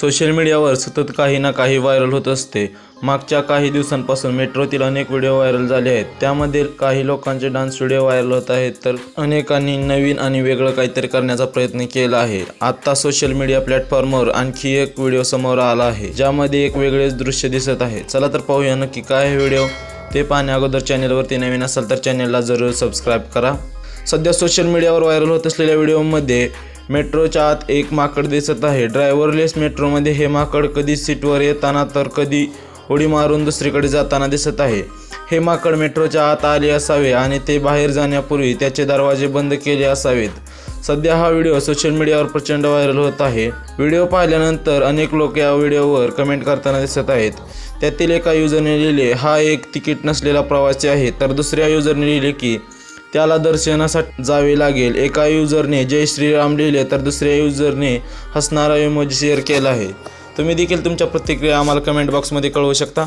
Social मीडियावर सतत काही ना काही व्हायरल होत असते. मागच्या काही दिवसांपासून मेट्रोतील अनेक व्हिडिओ व्हायरल झाले आहेत. त्यामध्ये काही लोकांचे डान्स व्हिडिओ व्हायरल होत आहेत तर अनेकांनी नवीन आणि वेगळं काहीतरी करण्याचा प्रयत्न केला आहे. आत्ता सोशल मीडिया प्लॅटफॉर्मवर आणखी एक व्हिडिओ समोर आला आहे ज्यामध्ये एक वेगळेच दृश्य दिसत आहे. चला तर पाहूया नक्की काय व्हिडिओ. ते पाहण्या अगोदर चॅनलवरती नवीन असाल तर चॅनलला जरूर सबस्क्राईब करा. सध्या सोशल मीडियावर व्हायरल होत असलेल्या व्हिडिओमध्ये मेट्रोच्या आत एक माकड दिसत आहे. ड्रायव्हरलेस मेट्रोमध्ये हे माकड कधी सीटवर येताना तर कधी उडी मारून दुसरीकडे जाताना दिसत आहे. हे माकड मेट्रोच्या आत आले असावे आणि ते बाहेर जाण्यापूर्वी त्याचे दरवाजे बंद केले असावेत. सध्या हा व्हिडिओ सोशल मीडियावर प्रचंड व्हायरल होत आहे. व्हिडिओ पाहिल्यानंतर अनेक लोक या व्हिडिओवर कमेंट करताना दिसत आहेत. त्यातील एका युजरने लिहिले हा एक तिकीट नसलेला प्रवासी आहे. तर दुसऱ्या युजरने लिहिले की त्याला दर्शनासाठी जावे लागेल. एका युजरने जय श्रीराम लिहिले तर दुसऱ्या युजरने हसणारा इमोजी शेअर केला आहे. तुम्ही देखील तुमच्या प्रतिक्रिया आम्हाला कमेंट बॉक्समध्ये कळवू शकता.